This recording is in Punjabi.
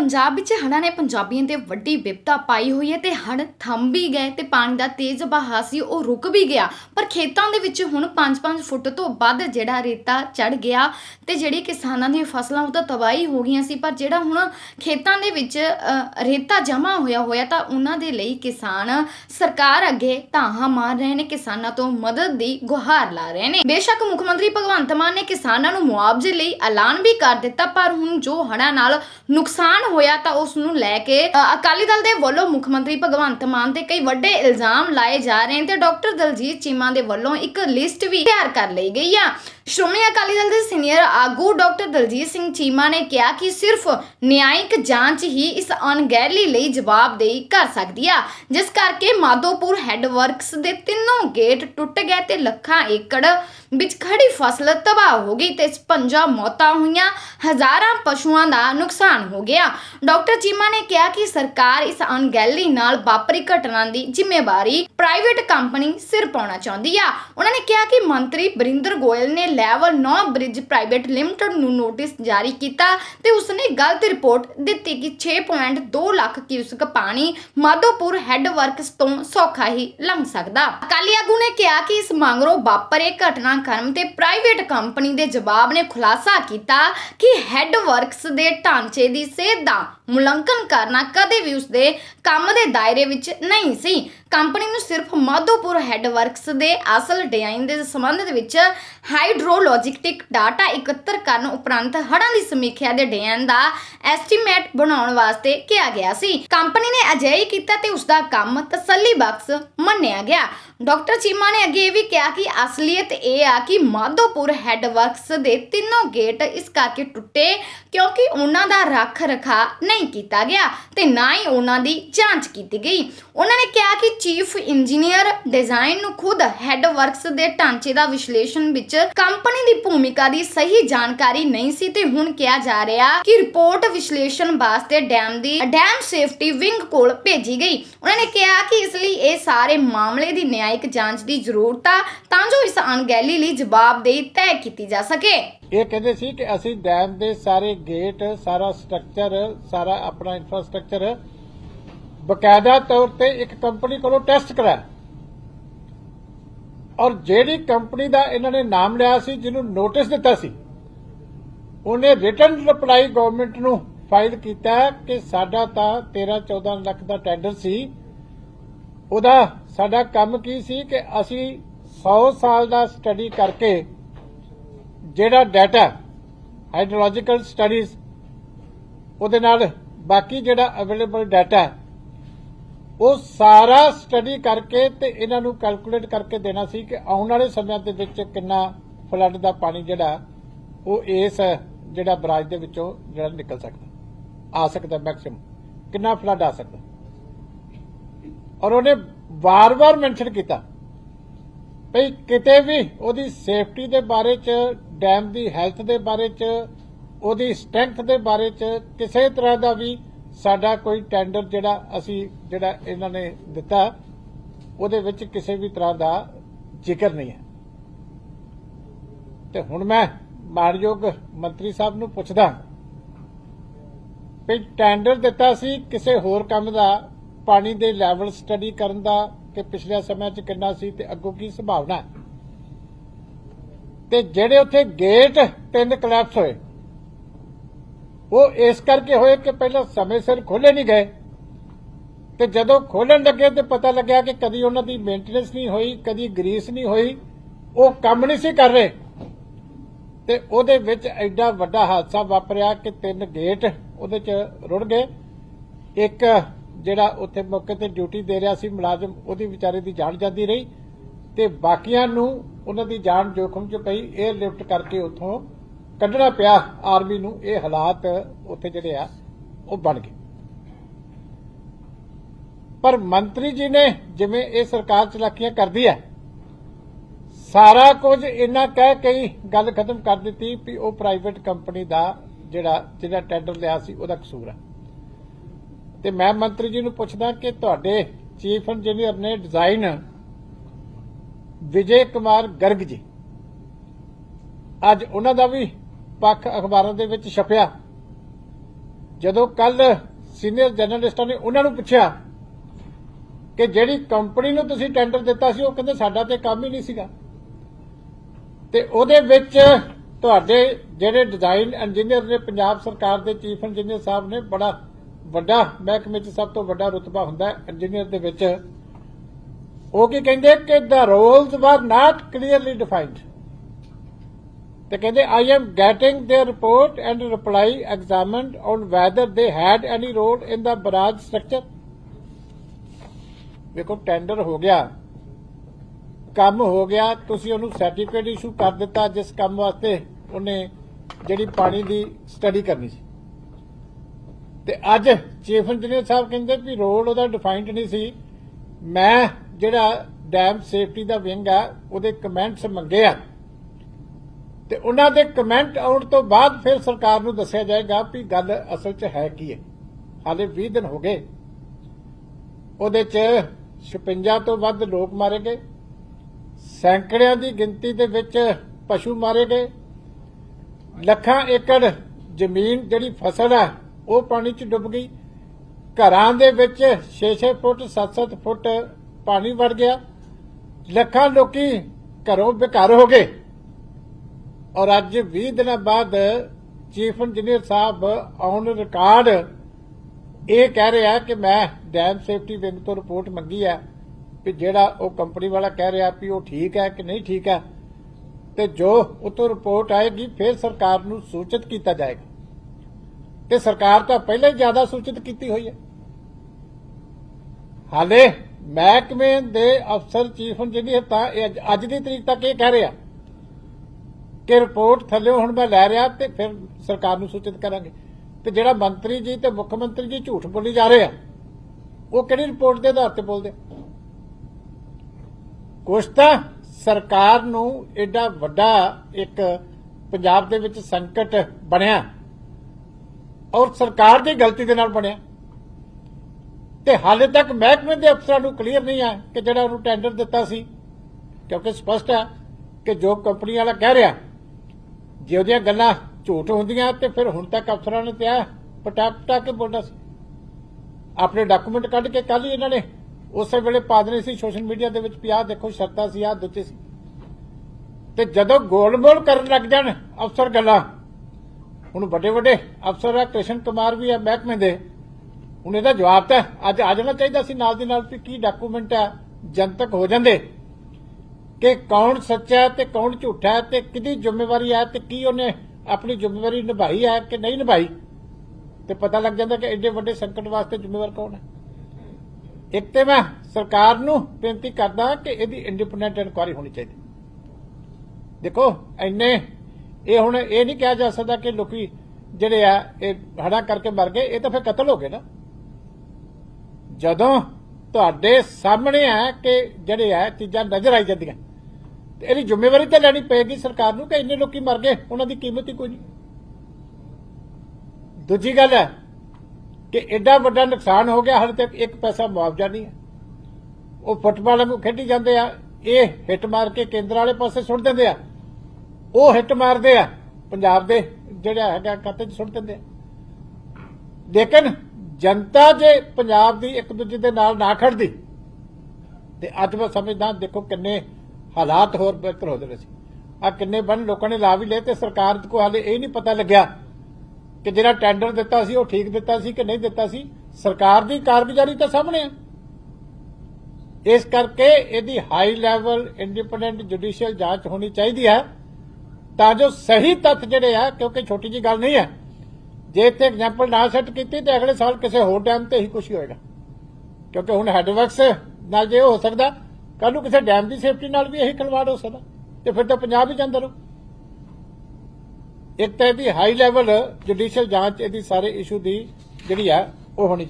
ਪੰਜਾਬ ਵਿੱਚ ਹੜ੍ਹਾਂ ਨੇ ਪੰਜਾਬੀਆਂ ਤੇ ਵੱਡੀ ਵਿਪਤਾ ਪਾਈ ਹੋਈ ਹੈ ਤੇ ਹੜ੍ਹ ਥੰਮ ਵੀ ਗਏ ਤੇ ਪਾਣੀ ਦਾ ਤੇਜ਼ ਵਹਾਅ ਸੀ ਉਹ ਰੁਕ ਵੀ ਗਿਆ। ਪਰ ਖੇਤਾਂ ਦੇ ਵਿੱਚ ਹੁਣ 5-5 ਫੁੱਟ ਤੋਂ ਵੱਧ ਜਿਹੜਾ ਰੇਤਾ ਚੜ ਗਿਆ ਤੇ ਜਿਹੜੀ ਕਿਸਾਨਾਂ ਦੀਆਂ ਫਸਲਾਂ ਉਹ ਤਾਂ ਤਬਾਹੀ ਹੋ ਗਈਆਂ ਸੀ ਪਰ ਜਿਹੜਾ ਹੁਣ ਖੇਤਾਂ ਦੇ ਵਿੱਚ ਅ, ਰੇਤਾ ਜਮ੍ਹਾਂ ਹੋਇਆ ਹੋਇਆ ਤਾਂ ਉਹਨਾਂ ਦੇ ਲਈ ਕਿਸਾਨ ਸਰਕਾਰ ਅੱਗੇ ਧਾਹਾਂ ਮਾਰ ਰਹੇ ਨੇ ਕਿਸਾਨਾਂ ਤੋਂ ਮਦਦ ਦੀ ਗੁਹਾਰ ਲਾ ਰਹੇ ਨੇ। ਬੇਸ਼ੱਕ ਮੁੱਖ ਮੰਤਰੀ ਭਗਵੰਤ ਮਾਨ ਨੇ ਕਿਸਾਨਾਂ ਨੂੰ ਮੁਆਵਜ਼ੇ ਲਈ ਐਲਾਨ ਵੀ ਕਰ ਦਿੱਤਾ ਪਰ ਹੁਣ ਜੋ ਹੜ੍ਹਾਂ ਨਾਲ ਨੁਕਸਾਨ ਹੋਇਆ ਤਾਂ ਉਸ ਨੂੰ ਲੈ ਕੇ ਅਕਾਲੀ ਦਲ ਦੇ ਵੱਲੋਂ ਮੁੱਖ ਮੰਤਰੀ ਭਗਵੰਤ ਮਾਨ ਤੇ ਕਈ ਵੱਡੇ ਇਲਜ਼ਾਮ ਲਾਏ ਜਾ ਰਹੇ ਨੇ ਤੇ ਡਾਕਟਰ ਦਲਜੀਤ ਚੀਮਾ ਦੇ ਵੱਲੋਂ ਇੱਕ ਲਿਸਟ ਵੀ ਤਿਆਰ ਕਰ ਲਈ ਗਈ ਆ। ਸ਼੍ਰੋਮਣੀ ਅਕਾਲੀ ਦਲ ਦੇ ਸੀਨੀਅਰ ਆਗੂ ਡਾਕਟਰ ਦਲਜੀਤ ਸਿੰਘ ਚੀਮਾ ਨੇ ਕਿਹਾ ਕਿ ਸਿਰਫ ਨਿਆਇਕ ਜਾਂਚ ਹੀ ਇਸ ਅਣਗਹਿਲੀ ਲਈ ਜਵਾਬਦੇਹੀ ਕਰ ਸਕਦੀ ਆ, ਜਿਸ ਕਰਕੇ ਮਾਧੋਪੁਰ ਹੈੱਡ ਦੇ ਤਿੰਨੋਂ ਗੇਟ ਟੁੱਟ ਗਏ ਤੇ ਲੱਖਾਂ ਏਕੜ ਵਿੱਚ ਖੜੀ ਫਸਲ ਤਬਾਹ ਹੋ ਗਈ ਤੇ 55 ਮੌਤਾਂ ਹੋਈਆਂ, ਹਜ਼ਾਰਾਂ ਪਸ਼ੂਆਂ ਦਾ ਨੁਕਸਾਨ ਹੋ ਗਿਆ। ਡਾਕਟਰ ਚੀਮਾ ਨੇ ਕਿਹਾ ਕਿ ਸਰਕਾਰ ਇਸ ਅਣਗਹਿਲੀ ਨਾਲ ਵਾਪਰੀ ਘਟਨਾ ਦੀ ਜ਼ਿੰਮੇਵਾਰੀ ਪ੍ਰਾਈਵੇਟ ਕੰਪਨੀ ਸਿਰ ਪਾਉਣਾ ਚਾਹੁੰਦੀ ਆ। ਉਹਨਾਂ ਨੇ ਕਿਹਾ ਕਿ ਮੰਤਰੀ ਬਰਿੰਦਰ ਗੋਇਲ ਨੇ ਲੈਵਲ 9 ਬ੍ਰਿਜ ਪ੍ਰਾਈਵੇਟ ਲਿਮਟਿਡ ਨੂੰ ਨੋਟਿਸ ਜਾਰੀ ਕੀਤਾ ਤੇ ਉਸਨੇ ਗਲਤ ਰਿਪੋਰਟ ਦਿੱਤੀ ਕਿ 6.2 ਲੱਖ ਕਿਊਸਕ ਪਾਣੀ ਮਾਧੋਪੁਰ ਹੈੱਡ ਵਰਕਸ ਤੋਂ ਸੌਖਾ ਹੀ ਲੰਘ ਸਕਦਾ। ਅਕਾਲੀ ਆਗੂ ਨੇ ਕਿਹਾ ਕਿ ਇਸ ਮੰਗਰੋਂ ਵਾਪਰੇ ਘਟਨਾਕ੍ਰਮ ਤੇ ਪ੍ਰਾਈਵੇਟ ਕੰਪਨੀ ਦੇ ਜਵਾਬ ਨੇ ਖੁਲਾਸਾ ਕੀਤਾ ਕਿ ਹੈੱਡ ਵਰਕਸ ਦੇ ਢਾਂਚੇ ਦੀ ਸੇਧ ਦਾ ਮੁਲਾਂਕਣ ਕਰਨਾ ਕਦੇ ਵੀ ਉਸਦੇ ਕੰਮ ਦੇ ਦਾਇਰੇ ਵਿੱਚ ਨਹੀਂ ਸੀ। ਕੰਪਨੀ ਨੂੰ ਸਿਰਫ ਮਾਧੋਪੁਰ ਹੈੱਡ ਵਰਕਸ ਦੇ ਅਸਲ ਡਿਜ਼ਾਈਨ ਦੇ ਸੰਬੰਧ ਦੇ ਵਿੱਚ ਹਾਈਡਰੋਲੋਜਿਕਟਿਕ ਡਾਟਾ ਇਕੱਤਰ ਕਰਨ ਉਪਰੰਤ ਹੜ੍ਹਾਂ ਦੀ ਸਮੀਖਿਆ ਦੇ ਡਿਜ਼ਾਈਨ ਦਾ ਐਸਟੀਮੇਟ ਬਣਾਉਣ ਵਾਸਤੇ ਕਿਹਾ ਗਿਆ ਸੀ। ਕੰਪਨੀ ਨੇ ਅਜਿਹੀ ਕੀਤਾ ਤੇ ਉਸ ਦਾ ਕੰਮ ਤਸੱਲੀ ਬਖਸ਼ ਮੰਨਿਆ ਗਿਆ। ਡਾਕਟਰ ਚੀਮਾ ਨੇ ਅੱਗੇ ਇਹ ਵੀ ਕਿਹਾ ਕਿ ਅਸਲੀਅਤ ਇਹ ਆ ਕਿ ਮਾਧੋਪੁਰ ਹੈੱਡ ਵਰਕਸ ਦੇ ਤਿੰਨੋਂ ਗੇਟ ਇਸ ਕਰਕੇ ਟੁੱਟੇ ਕਿਉਂਕਿ ਉਹਨਾਂ ਦਾ ਰੱਖ ਰਖਾ ਨਹੀਂ ਕੀਤਾ ਗਿਆ ਤੇ ਨਾ ਹੀ ਉਹਨਾਂ ਦੀ ਜਾਂਚ ਕੀਤੀ ਗਈ। ਉਹਨਾਂ ਨੇ ਕਿਹਾ ਕਿ ਚੀਫ ਇੰਜੀਨੀਅਰ, ਡਿਜ਼ਾਈਨ ਨੂੰ ਖੁਦ ਹੈੱਡ ਵਰਕਸ ਦੇ ਢਾਂਚੇ ਦਾ ਵਿਸ਼ਲੇਸ਼ਣ ਵਿੱਚ ਕੰਪਨੀ ਦੀ ਭੂਮਿਕਾ ਦੀ ਸਹੀ ਜਾਣਕਾਰੀ ਨਹੀਂ ਸੀ ਤੇ ਹੁਣ ਕਿਹਾ ਜਾ ਰਿਹਾ ਕਿ ਰਿਪੋਰਟ ਵਿਸ਼ਲੇਸ਼ਣ ਵਾਸਤੇ ਡੈਮ ਦੀ, ਡੈਮ ਸੇਫਟੀ ਵਿੰਗ ਕੋਲ ਭੇਜੀ ਗਈ। ਉਹਨਾਂ ਨੇ ਕਿਹਾ ਕਿ ਇਸ ਲਈ ਇਹ ਸਾਰੇ ਮਾਮਲੇ ਦੀ ਨਿਆਇਕ ਜਾਂਚ ਦੀ ਜ਼ਰੂਰਤ ਆ, ਤਾਂ ਜੋ ਇਸ ਅਣਗਹਿਲੀ ਲਈ ਜਵਾਬਦੇਹੀ ਤੈਅ ਕੀਤੀ ਜਾ ਸਕੇ। ਇਹ ਕਹਿੰਦੇ ਸੀ ਕਿ ਅਸੀਂ ਡੈਮ ਦੇ ਸਾਰੇ ਗੇਟ, ਸਾਰਾ ਸਟਰਕਚਰ, ਸਾਰਾ ਆਪਣਾ ਇਨਫਰਾਸਟ੍ਰਕਚਰ ਬਕਾਇਦਾ ਤੌਰ ਤੇ ਇੱਕ ਕੰਪਨੀ ਕੋਲੋਂ ਟੈਸਟ ਕਰਾਇਆ। ਔਰ ਜਿਹੜੀ ਕੰਪਨੀ ਦਾ ਇਹਨਾਂ ਨੇ ਨਾਮ ਲਿਆ ਸੀ, ਜਿਹਨੂੰ ਨੋਟਿਸ ਦਿੱਤਾ ਸੀ, ਉਹਨੇ ਰਿਟਰਨ ਰਿਪਲਾਈ ਗਵਰਨਮੈਂਟ ਨੂੰ ਫਾਈਲ ਕੀਤਾ ਕਿ ਸਾਡਾ ਤਾਂ 13 14 ਲੱਖ ਦਾ ਟੈਂਡਰ ਸੀ। ਉਹਦਾ ਸਾਡਾ ਕੰਮ ਕੀ ਸੀ ਕਿ ਅਸੀਂ 100 ਸਾਲ ਦਾ ਸਟੱਡੀ ਕਰਕੇ ਜਿਹੜਾ ਡਾਟਾ ਹਾਈਡਰੋਲੋਜੀਕਲ ਸਟੱਡੀਜ਼ ਉਹਦੇ ਨਾਲ ਬਾਕੀ ਜਿਹੜਾ ਅਵੇਲੇਬਲ ਡਾਟਾ ਉਹ ਸਾਰਾ ਸਟੱਡੀ ਕਰਕੇ ਤੇ ਇਹਨਾਂ ਨੂੰ ਕੈਲਕੂਲੇਟ ਕਰਕੇ ਦੇਣਾ ਸੀ ਕਿ ਆਉਣ ਵਾਲੇ ਸਮਿਆਂ ਦੇ ਵਿੱਚ ਕਿੰਨਾ ਫਲੱਡ ਦਾ ਪਾਣੀ ਜਿਹੜਾ, ਉਹ ਇਸ ਜਿਹੜਾ ਬਰਾਜ ਦੇ ਵਿੱਚੋਂ ਜਿਹੜਾ ਨਿਕਲ ਸਕਦਾ। ਆ ਸਕਦਾ ਮੈਕਸਿਮਮ ਕਿੰਨਾ ਫਲੱਡ ਆ ਸਕਦਾ। ਔਰ ਉਹਨੇ ਵਾਰ-ਵਾਰ ਮੈਂਸ਼ਨ ਕੀਤਾ ਭਈ ਕਿਤੇ ਵੀ ਉਹਦੀ ਸੇਫਟੀ ਦੇ ਬਾਰੇ ਚ ਡੈਮ ਦੀ ਹੈਲਥ ਦੇ ਬਾਰੇ ਚ, ਉਹਦੀ ਸਟਰੈਂਥ ਦੇ ਬਾਰੇ ਚ, ਕਿਸੇ ਤਰ੍ਹਾਂ ਦਾ ਵੀ ਸਾਡਾ ਕੋਈ ਟੈਂਡਰ ਜਿਹੜਾ ਅਸੀਂ ਜਿਹੜਾ ਇਹਨਾਂ ਨੇ ਦਿੱਤਾ, ਉਹਦੇ ਵਿੱਚ ਕਿਸੇ ਵੀ ਤਰ੍ਹਾਂ ਦਾ ਜ਼ਿਕਰ ਨਹੀਂ ਹੈ। ਤੇ ਹੁਣ ਮੈਂ ਮਾਨਯੋਗ ਮੰਤਰੀ ਸਾਹਿਬ ਨੂੰ ਪੁੱਛਦਾ ਵੀ ਟੈਂਡਰ ਦਿੱਤਾ ਸੀ ਕਿਸੇ ਹੋਰ ਕੰਮ ਦਾ, ਪਾਣੀ ਦੇ ਲੈਵਲ ਸਟੱਡੀ ਕਰਨ ਦਾ ਕਿ ਪਿਛਲੇ ਸਮਿਆਂ 'ਚ ਕਿੰਨਾ ਸੀ ਤੇ ਅੱਗੋਂ ਕੀ ਸੰਭਾਵਨਾ ਹੈ? ਤੇ ਜਿਹੜੇ ਉੱਥੇ ਗੇਟ ਤਿੰਨ ਕਲੈਪਸ ਹੋਏ ਉਹ ਇਸ ਕਰਕੇ ਹੋਏ ਕਿ ਪਹਿਲਾਂ ਸਮੇਂ ਸਿਰ ਖੋਲੇ ਨਹੀਂ ਗਏ। ਤੇ ਜਦੋਂ ਖੋਲਣ ਲੱਗੇ ਤੇ ਪਤਾ ਲੱਗਿਆ ਕਿ ਕਦੀ ਉਹਨਾਂ ਦੀ ਮੇਨਟੇਨੈਂਸ ਨਹੀਂ ਹੋਈ, ਕਦੀ ਗਰੀਸ ਨਹੀਂ ਹੋਈ, ਉਹ ਕੰਮ ਨਹੀਂ ਸੀ ਕਰ ਰਹੇ। ਤੇ ਉਹਦੇ ਵਿੱਚ ਐਡਾ ਵੱਡਾ ਹਾਦਸਾ ਵਾਪਰਿਆ ਕਿ ਤਿੰਨ ਗੇਟ ਉਹਦੇ 'ਚ ਰੁੜ ਗਏ। ਇੱਕ ਜਿਹੜਾ ਉੱਥੇ ਮੌਕੇ ਤੇ ਡਿਊਟੀ ਦੇ ਰਿਹਾ ਸੀ, ਮੁਲਾਜ਼ਮ ਉਹਦੀ ਵਿਚਾਰੇ ਦੀ ਜਾਨ ਜਾਂਦੀ ਰਹੀ। ਤੇ ਬਾਕੀਆਂ ਨੂੰ ਉਹਨਾਂ ਦੀ ਜਾਨ ਜੋਖਮ 'ਚ ਪਈ 에ਅਰ ਲਿਫਟ ਕਰਕੇ ਉੱਥੋਂ ਕੱਢਣਾ ਪਿਆ ਆਰਮੀ ਨੂੰ, ਇਹ ਹਾਲਾਤ ਉੱਥੇ ਜਿਹੜੇ ਆ, ਉਹ ਬਣ ਗਏ। ਪਰ ਮੰਤਰੀ ਜੀ ਨੇ ਜਿਵੇਂ ਇਹ ਸਰਕਾਰ ਚਲਾਕੀਆਂ ਕਰਦੀ ਹੈ, ਸਾਰਾ ਕੁਝ ਇਹਨਾਂ ਕਹਿ ਕੇ ਹੀ ਗੱਲ ਖਤਮ ਕਰ ਦਿੱਤੀ ਵੀ ਉਹ ਪ੍ਰਾਈਵੇਟ ਕੰਪਨੀ ਦਾ ਜਿਹੜਾ ਜਿਹੜਾ ਟੈਂਡਰ ਲਿਆ ਸੀ, ਉਹਦਾ ਕਸੂਰ ਹੈ ਤੇ ਮੈਂ ਮੰਤਰੀ ਜੀ ਨੂੰ ਪੁੱਛਦਾ ਕਿ ਤੁਹਾਡੇ ਚੀਫ ਇੰਜੀਨੀਅਰ ਨੇ ਡਿਜ਼ਾਈਨ ਵਿਜੇ ਕੁਮਾਰ ਗਰਗ ਜੀ, ਅੱਜ ਉਹਨਾਂ ਦਾ ਵੀ ਪੱਖ ਅਖਬਾਰਾਂ ਦੇ ਵਿੱਚ ਛਪਿਆ। ਜਦੋਂ ਕੱਲ ਸੀਨੀਅਰ ਜਰਨਲਿਸਟਾਂ ਨੇ ਉਹਨਾਂ ਨੂੰ ਪੁੱਛਿਆ ਕਿ ਜਿਹੜੀ ਕੰਪਨੀ ਨੂੰ ਤੁਸੀਂ ਟੈਂਡਰ ਦਿੱਤਾ ਸੀ, ਉਹ ਕਹਿੰਦੇ ਸਾਡਾ ਤੇ ਕੰਮ ਹੀ ਨਹੀਂ ਸੀਗਾ। ਤੇ ਉਹਦੇ ਵਿੱਚ ਤੁਹਾਡੇ ਜਿਹੜੇ ਡਿਜ਼ਾਈਨ ਇੰਜੀਨੀਅਰ ਨੇ, ਪੰਜਾਬ ਸਰਕਾਰ ਦੇ ਚੀਫ ਇੰਜੀਨੀਅਰ ਸਾਹਿਬ ਨੇ ਬੜਾ ਵੱਡਾ ਮਹਿਕਮੇ 'ਚ ਸਭ ਤੋਂ ਵੱਡਾ ਰੁਤਬਾ ਹੁੰਦਾ ਇੰਜੀਨੀਅਰ ਦੇ ਵਿੱਚ। ਉਹ ਕੀ ਕਹਿੰਦੇ ਕਿ the roles were not clearly defined. ਤੇ ਕਹਿੰਦੇ I am getting their report and reply examined on whether the head any role in the barrage structure. ਵੇਖੋ ਟੈਂਡਰ ਹੋ ਗਿਆ। ਕੰਮ ਹੋ ਗਿਆ, ਤੁਸੀਂ ਉਹਨੂੰ ਸਰਟੀਫਿਕੇਟ ਇਸ਼ੂ ਕਰ ਦਿੱਤਾ, ਜਿਸ ਕੰਮ ਵਾਸਤੇ ਉਹਨੇ ਜਿਹੜੀ ਪਾਣੀ ਦੀ ਸਟੱਡੀ ਕਰਨੀ ਸੀ। ਤੇ ਅੱਜ ਚੀਫ ਇੰਜੀਨੀਅਰ ਸਾਹਿਬ ਕਹਿੰਦੇ ਵੀ ਰੋਡ ਉਹਦਾ ਡਿਫਾਈਨਡ ਨਹੀਂ ਸੀ। ਮੈਂ ਜਿਹੜਾ ਡੈਮ ਸੇਫਟੀ ਦਾ ਵਿੰਗ ਆ, ਉਹਦੇ ਕਮੈਂਟਸ ਮੰਗੇ ਆ। ਤੇ ਉਹਨਾਂ ਦੇ ਕਮੈਂਟ ਆਉਣ ਤੋਂ ਬਾਅਦ ਫਿਰ ਸਰਕਾਰ ਨੂੰ ਦੱਸਿਆ ਜਾਏਗਾ ਵੀ ਗੱਲ ਅਸਲ 'ਚ ਹੈ ਕੀ ਹੈ। ਹਾਲੇ 20 ਦਿਨ ਹੋ ਗਏ। ਉਹਦੇ 'ਚ 56 ਤੋਂ ਵੱਧ ਲੋਕ ਮਾਰੇ ਗਏ। ਸੈਂਕੜਿਆਂ ਦੀ ਗਿਣਤੀ ਦੇ ਵਿੱਚ ਪਸ਼ੂ ਮਾਰੇ ਗਏ। ਲੱਖਾਂ ਏਕੜ ਜ਼ਮੀਨ ਜਿਹੜੀ ਫਸਲ ਆ, ਉਹ ਪਾਣੀ 'ਚ ਡੁੱਬ ਗਈ। ਘਰਾਂ ਦੇ ਵਿੱਚ 6-6 ਫੁੱਟ 7-7 ਫੁੱਟ ਪਾਣੀ ਵੜ ਗਿਆ। ਲੱਖਾਂ ਲੋਕੀ ਘਰੋਂ ਬੇਘਰ ਹੋ ਗਏ। ਔਰ ਅੱਜ 20 ਦਿਨਾਂ ਬਾਅਦ ਚੀਫ ਇੰਜੀਨੀਅਰ ਸਾਹਿਬ ਔਨ ਰਿਕਾਰਡ ਇਹ ਕਹਿ ਰਿਹਾ ਕਿ ਮੈਂ ਡੈਮ ਸੇਫਟੀ ਵਿੰਗ ਤੋਂ ਰਿਪੋਰਟ ਮੰਗੀ ਹੈ ਕਿ ਜਿਹੜਾ ਉਹ ਕੰਪਨੀ ਵਾਲਾ ਕਹਿ ਰਿਹਾ ਵੀ ਉਹ ਠੀਕ ਹੈ ਕਿ ਨਹੀਂ ਠੀਕ ਹੈ ਤੇ ਜੋ ਉਤੋਂ ਰਿਪੋਰਟ ਆਏਗੀ, ਫਿਰ ਸਰਕਾਰ ਨੂੰ ਸੂਚਿਤ ਕੀਤਾ ਜਾਏਗਾ। ਤੇ ਸਰਕਾਰ ਤਾਂ ਪਹਿਲਾਂ ਹੀ ਜ਼ਿਆਦਾ ਸੂਚਿਤ ਕੀਤੀ ਹੋਈ ਹੈ। ਹਾਲੇ ਮਹਿਕਮੇ ਦੇ ਅਫਸਰ, ਚੀਫ ਇੰਜੀਨੀਅਰ ਤਾਂ ਇਹ ਅੱਜ- ਅੱਜ ਦੀ ਤਰੀਕ ਤੱਕ ਇਹ ਕਹਿ ਰਿਹਾ ਕਿ ਰਿਪੋਰਟ ਥੱਲੇ ਹੁਣ ਮੈਂ ਲੈ ਰਿਹਾ ਤੇ ਫਿਰ ਸਰਕਾਰ ਨੂੰ ਸੂਚਿਤ ਕਰਾਂਗੇ। ਤੇ ਜਿਹੜਾ ਮੰਤਰੀ ਜੀ ਤੇ ਮੁੱਖ ਮੰਤਰੀ ਜੀ ਝੂਠ ਬੋਲੀ ਜਾ ਰਹੇ ਆ, ਉਹ ਕਿਹੜੀ ਰਿਪੋਰਟ ਦੇ ਆਧਾਰ ਤੇ ਬੋਲਦੇ? ਕੁਛ ਤਾਂ ਸਰਕਾਰ ਨੂੰ ਐਡਾ ਵੱਡਾ ਇੱਕ ਪੰਜਾਬ ਦੇ ਵਿੱਚ ਸੰਕਟ ਬਣਿਆ ਔਰ ਸਰਕਾਰ ਦੀ ਗਲਤੀ ਦੇ ਨਾਲ ਬਣਿਆ। ਤੇ ਹਾਲੇ ਤੱਕ ਮਹਿਕਮੇ ਦੇ ਅਫਸਰਾਂ ਨੂੰ ਕਲੀਅਰ ਨਹੀਂ ਆ ਕਿ ਜਿਹੜਾ ਉਹਨੂੰ ਟੈਂਡਰ ਦਿੱਤਾ ਸੀ, ਕਿਉਂਕਿ ਸਪਸ਼ਟ ਹੈ ਕਿ ਜੋ ਕੰਪਨੀ ਵਾਲਾ ਕਹਿ ਰਿਹਾ ਜੇ ਉਹਦੀਆਂ ਗੱਲਾਂ ਝੂਠ ਹੁੰਦੀਆਂ ਤੇ ਫਿਰ ਹੁਣ ਤੱਕ ਅਫਸਰਾਂ ਨੇ ਤੇ ਆ ਪਟਾ ਪਟਾ ਕੇ ਬੋਲਣਾ ਸੀ। ਆਪਣੇ ਡਾਕੂਮੈਂਟ ਕੱਢ ਕੇ ਕੱਲ ਹੀ ਇਹਨਾਂ ਨੇ ਉਸੇ ਵੇਲੇ ਪਾ ਦੇਣੇ ਸੀ ਸੋਸ਼ਲ ਮੀਡੀਆ ਦੇ ਵਿੱਚ ਵੀ ਆਹ ਦੇਖੋ ਸ਼ਰਤਾਂ ਸੀ, ਆਹ ਦਿੱਤੇ ਸੀ। ਤੇ ਜਦੋਂ ਗੋਲਮੋਲ ਕਰਨ ਲੱਗ ਜਾਣ ਅਫਸਰ ਗੱਲਾਂ, ਹੁਣ ਵੱਡੇ ਵੱਡੇ ਅਫਸਰ ਆ, ਕ੍ਰਿਸ਼ਨ ਕੁਮਾਰ ਵੀ ਆ ਮਹਿਕਮੇ ਦੇ, ਹੁਣ ਇਹਦਾ ਜਵਾਬ ਤਾਂ ਅੱਜ ਆ ਜਾਣਾ ਚਾਹੀਦਾ ਸੀ ਨਾਲ ਦੀ ਨਾਲ ਵੀ ਕੀ ਡਾਕੂਮੈਂਟ ਆ, ਜਨਤਕ ਹੋ ਜਾਂਦੇ। ਕਿ ਕੌਣ ਸੱਚਾ ਹੈ ਤੇ ਕੌਣ ਝੂਠਾ ਹੈ ਤੇ ਕਿਹਦੀ ਜ਼ਿੰਮੇਵਾਰੀ ਹੈ ਤੇ ਕੀ ਉਹਨੇ ਆਪਣੀ ਜ਼ਿੰਮੇਵਾਰੀ ਨਿਭਾਈ ਹੈ ਕਿ ਨਹੀਂ ਨਿਭਾਈ? ਤੇ ਪਤਾ ਲੱਗ ਜਾਂਦਾ ਕਿ ਐਡੇ ਵੱਡੇ ਸੰਕਟ ਵਾਸਤੇ ਜ਼ਿੰਮੇਵਾਰ ਕੌਣ ਹੈ। ਇੱਕ ਤੇ ਮੈਂ ਸਰਕਾਰ ਨੂੰ ਬੇਨਤੀ ਕਰਦਾ ਕਿ ਇਹਦੀ ਇੰਡੀਪੈਂਡੈਂਟ ਇਨਕੁਆਇਰੀ ਹੋਣੀ ਚਾਹੀਦੀ। ਦੇਖੋ, ਇੰਨੇ ਇਹ ਹੁਣ ਇਹ ਨਹੀਂ ਕਿਹਾ ਜਾ ਸਕਦਾ ਕਿ ਲੋਕੀ ਜਿਹੜੇ ਆ, ਇਹ ਹੜਾ ਕਰਕੇ ਮਰ ਗਏ, ਇਹ ਤਾਂ ਫਿਰ ਕਤਲ ਹੋ ਗਏ ਨਾ। ਜਦੋਂ ਤੁਹਾਡੇ ਸਾਹਮਣੇ ਆ ਕਿ ਜਿਹੜੇ ਆ, ਚੀਜ਼ਾਂ ਨਜ਼ਰ ਆਈ ਜਾਂਦੀਆਂ। ਇਹਦੀ ਜ਼ਿੰਮੇਵਾਰੀ ਤਾਂ ਲੈਣੀ ਪਏਗੀ ਸਰਕਾਰ ਨੂੰ ਕਿ ਇੰਨੇ ਲੋਕੀ ਮਰ ਗਏ, ਉਹਨਾਂ ਦੀ ਕੀਮਤ ਹੀ ਕੋਈ ਨਹੀਂ। ਦੂਜੀ ਗੱਲ ਹੈ ਕਿ ਐਡਾ ਵੱਡਾ ਨੁਕਸਾਨ ਹੋ ਗਿਆ ਹਾਲੇ ਤੱਕ ਇੱਕ ਪੈਸਾ ਮੁਆਵਜ਼ਾ ਨਹੀਂ ਹੈ। ਉਹ ਫੁੱਟਬਾਲ ਨੂੰ ਖੇਡੀ ਜਾਂਦੇ ਆ, ਇਹ ਹਿੱਟ ਮਾਰ ਕੇ ਕੇਂਦਰ ਵਾਲੇ ਪਾਸੇ ਸੁੱਟ ਦਿੰਦੇ ਆ। ਉਹ ਹਿੱਟ ਮਾਰਦੇ ਆ, ਪੰਜਾਬ ਦੇ ਜਿਹੜਾ ਹੈਗਾ ਖਾਤੇ 'ਚ ਸੁੱਟ ਦਿੰਦੇ ਆ। ਲੇਕਿਨ ਜਨਤਾ ਜੇ ਪੰਜਾਬ ਦੀ ਇੱਕ ਦੂਜੇ ਦੇ ਨਾਲ ਨਾ ਖੜਦੀ, ਤੇ ਅੱਜ ਮੈਂ ਸਮਝਦਾ ਦੇਖੋ ਕਿੰਨੇ ਹਾਲਾਤ ਹੋਰ ਬਿਹਤਰ ਹੋ ਜਾਣੇ ਸੀ। ਆ ਕਿੰਨੇ ਬੰਨ ਲੋਕਾਂ ਨੇ ਲਾ ਵੀ ਲਏ ਤੇ ਸਰਕਾਰ ਕੋ ਹਾਲੇ ਇਹ ਨਹੀਂ ਪਤਾ ਲੱਗਿਆ ਕਿ ਜਿਹੜਾ ਟੈਂਡਰ ਦਿੱਤਾ ਸੀ, ਉਹ ਠੀਕ ਦਿੱਤਾ ਸੀ ਕਿ ਨਹੀਂ ਦਿੱਤਾ ਸੀ। ਸਰਕਾਰ ਦੀ ਕਾਰਗੁਜ਼ਾਰੀ ਤਾਂ ਸਾਹਮਣੇ ਆ। ਇਸ ਕਰਕੇ ਇਹਦੀ ਹਾਈ ਲੈਵਲ ਇੰਡੀਪੈਂਡੈਂਟ ਜੁਡੀਸ਼ੀਅਲ ਜਾਂਚ ਹੋਣੀ ਚਾਹੀਦੀ ਹੈ। ਤਾਂ ਜੋ ਸਹੀ ਤੱਥ ਜਿਹੜੇ ਆ, ਕਿਉਂਕਿ ਛੋਟੀ ਜੀ ਗੱਲ ਨਹੀਂ ਹੈ। ਜੇ ਇੱਥੇ ਐਗਜ਼ਾਮਪਲ ਨਾ ਸੈੱਟ ਕੀਤੀ ਤੇ ਅਗਲੇ ਸਾਲ ਕਿਸੇ ਹੋਰ ਟਾਈਮ ਤੇ ਹੀ ਕੁਝ ਹੋਏਗਾ। ਕਿਉਂਕਿ ਹੁਣ ਹੈਡਵਰਕਸ ਨਾਲ ਜੇ ਹੋ ਸਕਦਾ ਕੱਲ ਨੂੰ ਕਿਸੇ ਡੈਮ ਦੀ ਸੇਫਟੀ ਨਾਲ ਵੀ ਇਹੀ ਖਲਵਾੜ ਹੋ ਸਕਦਾ। ਤੇ ਫਿਰ ਤਾਂ ਪੰਜਾਬ ਹੀ ਜਾਂਦਾ ਰਹੂ। ਇੱਕ ਤਾਂ ਇਹਦੀ ਹਾਈ ਲੈਵਲ ਜੁਡੀਸ਼ੀਅਲ ਜਾਂਚ, ਇਹਦੀ ਸਾਰੇ ਇਸ਼ੂ ਦੀ ਜਿਹੜੀ ਆ, ਉਹ ਹੋਣੀ ਚਾਹੀਦੀ।